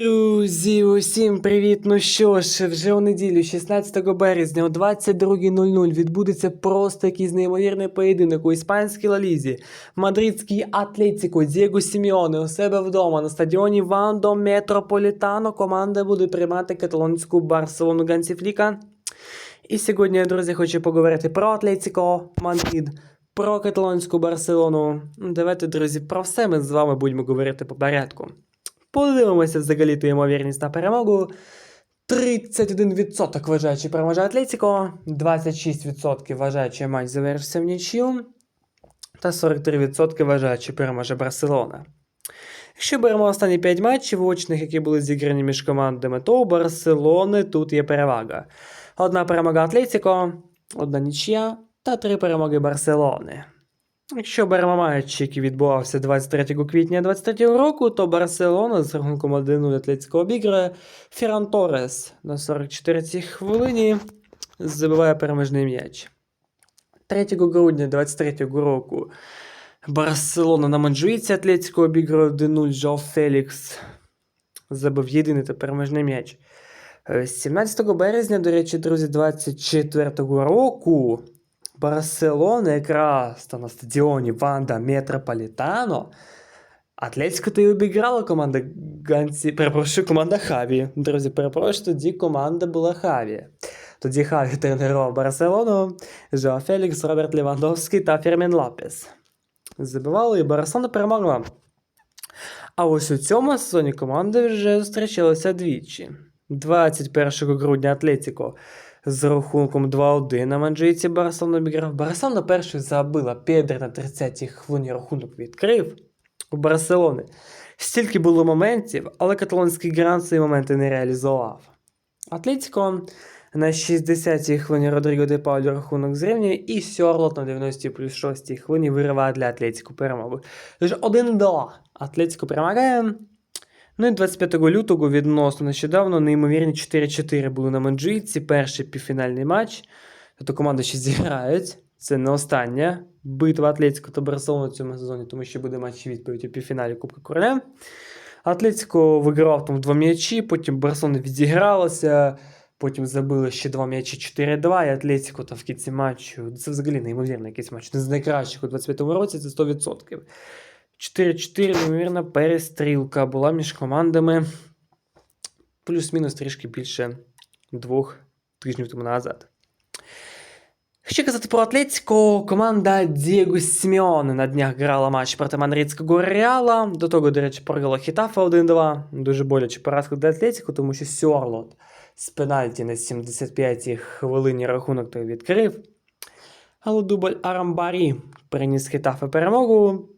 Друзі, усім привіт! Ну що ж, вже у неділю, 16 березня о 22.00 відбудеться просто якийсь неймовірний поєдинок у іспанській лалізі. Мадридський Атлетіко Дієго Сіміоне у себе вдома на стадіоні Вандо Метрополітано команда буде приймати каталонську Барселону Гансіфліка. І сьогодні, друзі, хочу поговорити про Атлетіко Мадрид, про каталонську Барселону. Давайте, друзі, про все ми з вами будемо говорити по порядку. Подивимося взагалі ту ймовірність на перемогу. 31% вважаючи переможе Атлетіко, 26% вважаючи матч завершився в нічию, та 43% вважаючи переможе Барселона. Якщо беремо останні 5 матчів очних, які були зіграні між командами, то у Барселони тут є перевага. Одна перемога Атлетіко, одна нічия та три перемоги Барселони. Якщо беремо матч, який відбувався 23 квітня 2023 року, то Барселона з рахунком 1-0 Атлетико обіграє Ферран Торрес на 44-й хвилині забиває переможний м'яч. 3 грудня 2023 року Барселона на Манджуїці Атлетико обіграє 1-0 Жо Фелікс забив єдиний та переможний м'яч. Е, 17 березня, до речі, друзі, 24 року Барселона якраз там на стадіоні Ванда Метрополітано. Атлетико то й обіграла команда Ганці. Перепрошую, команда Хаві. Друзі, перепрошую, тоді команда була Хаві. Тоді Хаві тренував Барселону, Жоа Фелікс, Роберт Левандовський та Фермін Лапес. Забивали і Барселона перемогла. А ось у цьому сезоні команди вже зустрічалися двічі. 21 грудня Атлетико з рахунком 2-1 на Манджейці Барселона обіграв. Барселона перший забила, Педро на 30-й хвилині рахунок відкрив у Барселони. Стільки було моментів, але каталонський грант свої моменти не реалізував. Атлетико на 60-й хвилині Родріго де Паулі рахунок зрівнює, і Сьорлот на 90-й плюс 6 хвилині вириває для Атлетико перемогу. Тож 1-2 Атлетико перемагає. Ну і 25 лютого відносно нещодавно неймовірні 4-4 були на Манджуїці. Перший півфінальний матч. Тобто команди ще зіграють. Це не остання битва Атлетико та Барселони в цьому сезоні, тому що буде матч відповідь у півфіналі Кубка Короля. Атлетико вигравав там два м'ячі, потім Барселона відігралася, потім забили ще два м'ячі 4-2, і Атлетико там в кінці матчу. Це взагалі неймовірний якийсь матч. Не з найкращих у 25-му році, це 100%. 4-4, неймовірна перестрілка була між командами. Плюс-мінус трішки більше двох тижнів тому назад. Якщо казати про Атлетико, команда Дієго Сіміоне на днях грала матч проти Мадридського Реала. До того, до речі, програла Хітафа 1-2. Дуже боляче поразка для Атлетико, тому що Сьорлот з пенальті на 75-й хвилині рахунок той відкрив. Але дубль Арамбарі приніс Хітафа перемогу.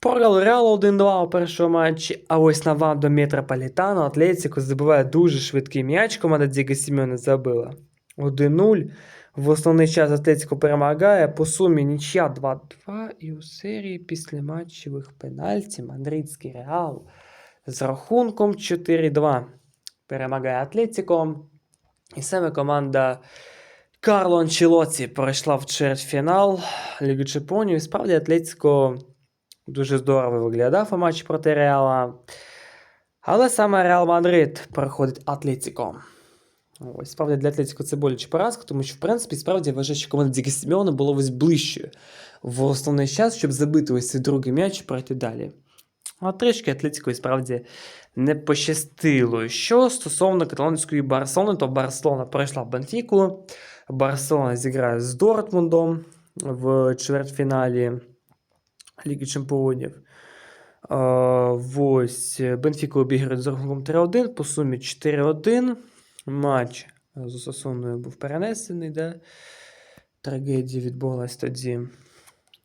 Програли Реал 1-2 у першому матчі, а ось на Вандо Метрополітано Атлетико забиває дуже швидкий м'яч. Команда Діго Сімеоне забила 1-0. В основний час Атлетико перемагає по сумі нічия 2-2 і у серії після матчевих пенальті Мадридський Реал з рахунком 4-2 перемагає Атлетико. І саме команда Карло Анчелоті пройшла в чвертьфінал Ліги Чемпіонів. І справді Атлетико дуже здорово виглядав у матчі проти Реала. Але саме Реал Мадрид проходить Атлетико. Ось, справді для Атлетико це боляче поразка, тому що, в принципі, справді я вважаю, що команда Дігі Сімеона була ось ближчою в основний час, щоб забити ось цей другий м'яч і пройти далі. А трішки Атлетико і справді не пощастило. Що стосовно каталонської Барселони, то Барселона пройшла Бенфіку. Барселона зіграє з Дортмундом в чвертьфіналі Ліги Чемпіонів. Ось Бенфіку обіграють з рахунком 3-1, по сумі 4-1. Матч з Осасуною був перенесений, де трагедія відбулась тоді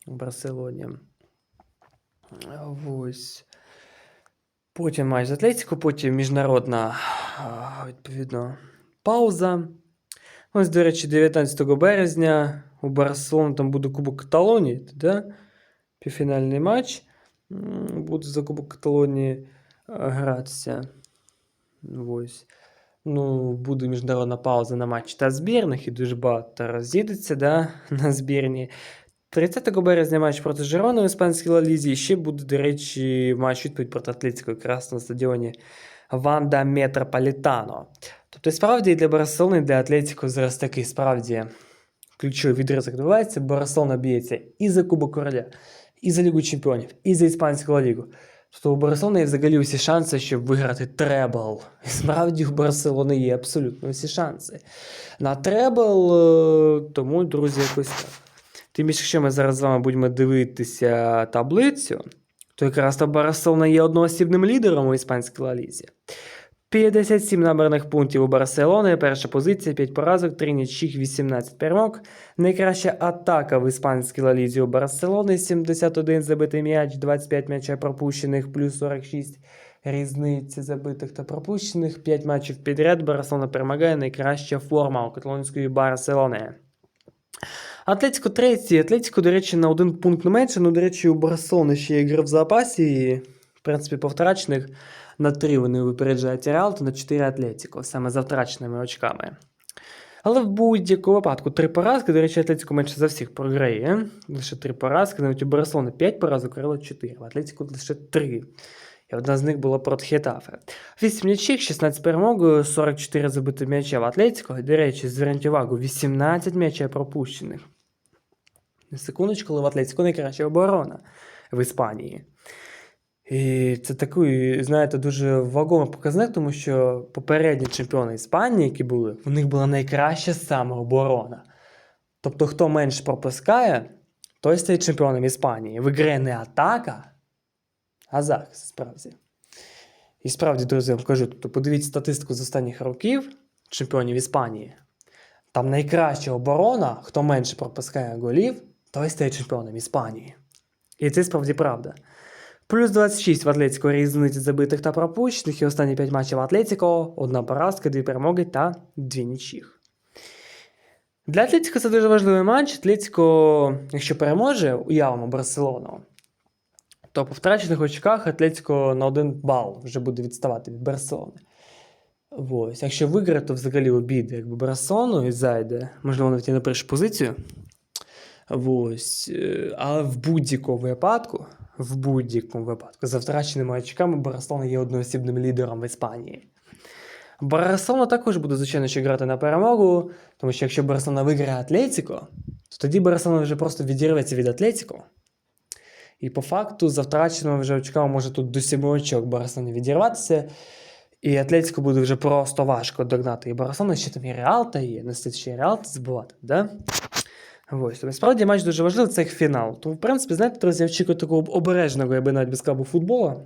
у Барселоні. Ось. Потім матч з Атлетико, потім міжнародна відповідно пауза. Ось, до речі, 19 березня у Барселоні там буде Кубок Каталонії, да? Півфінальний матч. Буде за Кубок Каталонії е, гратися. Ось. Ну, буде міжнародна пауза на матч та збірних, і дуже багато роз'їдеться да, на збірні. 30 березня матч проти Жерона в іспанській Ла Лізі. І ще буде, до речі, матч відповідь проти Атлетико якраз на стадіоні Ванда Метрополітано. Тобто, справді для Барселони, для Атлетіко зараз такий справді ключовий відрізок відбувається. Барселона б'ється і за Кубок Короля, і за Лігу Чемпіонів, і за Іспанську Лігу. Тобто у Барселони є взагалі усі шанси, щоб виграти требл. І справді у Барселони є абсолютно всі шанси. На требл, е, тому, друзі, якось так. Тим більше, якщо ми зараз з вами будемо дивитися таблицю, то якраз та Барселона є одноосібним лідером у іспанській Ла Лізі. 57 набраних пунктів у Барселони, перша позиція, 5 поразок, 3 нічих, 18 перемог. Найкраща атака в іспанській Ла Лізі у Барселони, 71 забитий м'яч, 25 м'яча пропущених, плюс 46 різниці забитих та пропущених. 5 матчів підряд Барселона перемагає, найкраща форма у каталонської Барселони. Атлетико третій. Атлетико, до речі, на один пункт не менше. Ну, до речі, у Барселони ще є гри в запасі. В принципі, по втрачених на 3 вони випереджають Реал, то на 4 Атлетико, саме за втраченими очками. Але в будь-якому випадку три поразки, до речі, Атлетико менше за всіх програє. Лише три поразки, навіть у Барселони 5 поразок, Реалу 4, в Атлетико лише 3. І одна з них була проти Хетафе. 8 м'ячих, 16 перемог, 44 забити м'яча в Атлетико. І, до речі, зверніть увагу, 18 м'ячів пропущених. На секундочку, але в Атлетико найкраща оборона в Іспанії. І це такий, знаєте, дуже вагомий показник, тому що попередні чемпіони Іспанії, які були, у них була найкраща саме оборона. Тобто, хто менше пропускає, той стає чемпіоном Іспанії. Виграє не атака, а захист справді. І справді, друзі, я вам кажу, тобто подивіться статистику з останніх років чемпіонів Іспанії. Там найкраща оборона, хто менше пропускає голів, той стає чемпіоном Іспанії. І це справді правда. Плюс 26 в Атлетико різниці забитих та пропущених, і останні 5 матчів Атлетико, одна поразка, дві перемоги та дві нічіх. Для Атлетико це дуже важливий матч. Атлетико, якщо переможе, уявимо Барселону, то по втрачених очках Атлетико на один бал вже буде відставати від Барселони. Ось. Якщо виграє, то взагалі обійде якби Барселону і зайде, можливо, навіть на першу позицію. Ось. Але в будь-якому випадку, в будь-якому випадку, за втраченими очками Барселона є одноосібним лідером в Іспанії. Барселона також буде, звичайно, ще грати на перемогу, тому що якщо Барселона виграє Атлетико, то тоді Барселона вже просто відірветься від Атлетико. І по факту, за втраченими вже очками може тут до 7 очок Барселоні відірватися. І Атлетико буде вже просто важко догнати. І Барселона ще там і Реал та є, не слід ще і Реал забувати, да? Ось, тобто, справді матч дуже важливий, це як фінал. Тому, в принципі, знаєте, друзі, я очікую такого обережного, я би навіть без сказав, футбола.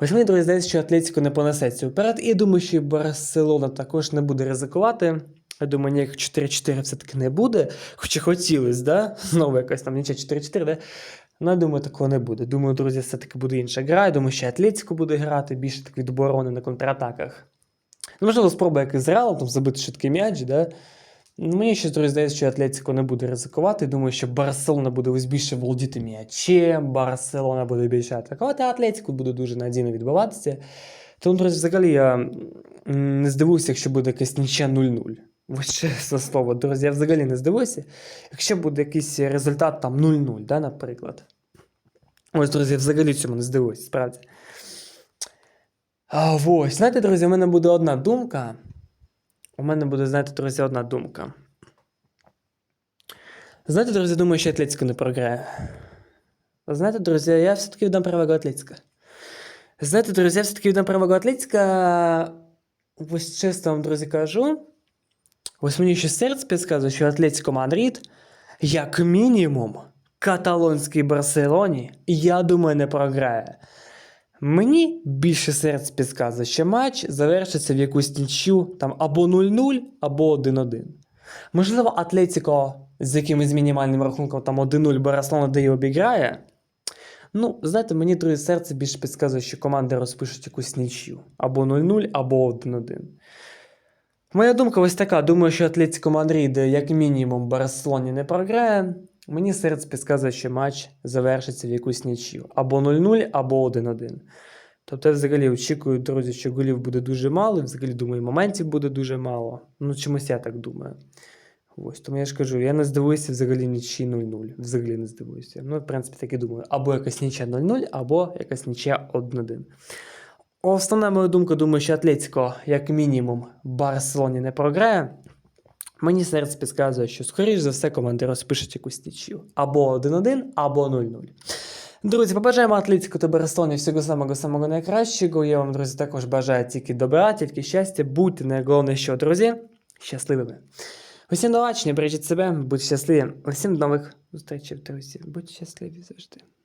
Ось мені, друзі, здається, що Атлетико не понесеться вперед. І я думаю, що і Барселона також не буде ризикувати. Я думаю, ніяк 4-4 все-таки не буде. Хоча хотілося, да? Знову якась там ніча 4-4, да? Ну, я думаю, такого не буде. Думаю, друзі, все-таки буде інша гра. Я думаю, що Атлетико буде грати більше так від оборони на контратаках. Ну, можливо, спроба як з Реалом, там забити швидкий м'яч, да? Мені ще друзі, здається, що Атлетико не буде ризикувати. Думаю, що Барселона буде ось більше володіти м'ячем, Барселона буде більше атакувати, а Атлетико буде дуже надійно відбиватися. Тому, друзі, взагалі я не здивуюся, якщо буде якась нічя 0-0. Ось чесне слово, друзі, я взагалі не здивуюся. Якщо буде якийсь результат там 0-0, да, наприклад. Ось, друзі, я взагалі цьому не здивуюся, справді. А, ось, знаєте, друзі, у мене буде одна думка. У мене буде, знаєте, друзі, одна думка. Знаєте, друзі, думаю, що Атлетико не програє. Знаєте, друзі, я все-таки віддам перевагу Атлетико. Знаєте, друзі, я все-таки віддам перевагу Атлетико. Ось чесно вам, друзі, кажу. Ось мені ще серце підказує, що Атлетико Мадрид, як мінімум, каталонській Барселоні, я думаю, не програє. Мені більше серце підказує, що матч завершиться в якусь нічю там або 0-0, або 1-1. Можливо, Атлетико з якимось мінімальним рахунком там 1-0 Барселона де й обіграє. Ну, знаєте, мені друге серце більше підказує, що команди розпишуть якусь нічю. Або 0-0, або 1-1. Моя думка ось така. Думаю, що Атлетико Мадрид, як мінімум, Барселоні не програє. Мені серце підказує, що матч завершиться в якусь нічю. Або 0-0, або 1-1. Тобто я взагалі очікую, друзі, що голів буде дуже мало, і взагалі думаю, моментів буде дуже мало. Ну, чомусь я так думаю. Ось, тому я ж кажу, я не здивуюся взагалі нічі 0-0. Взагалі не здивуюся. Ну, в принципі, так і думаю. Або якась нічя 0-0, або якась нічя 1-1. Основна моя думка, думаю, що Атлетико, як мінімум, Барселоні не програє. Мені серце підказує, що, скоріш за все, команди розпишуть якусь нічию. Або 1-1, або 0-0. Друзі, побажаємо Атлетику та Барселоні всього самого самого найкращого. Я вам, друзі, також бажаю тільки добра, тільки щастя. Будьте найголовніше, що, друзі, щасливими. Усім до побачення, бережіть себе, будьте щасливі. Усім до нових зустрічей, друзі. Будьте щасливі завжди.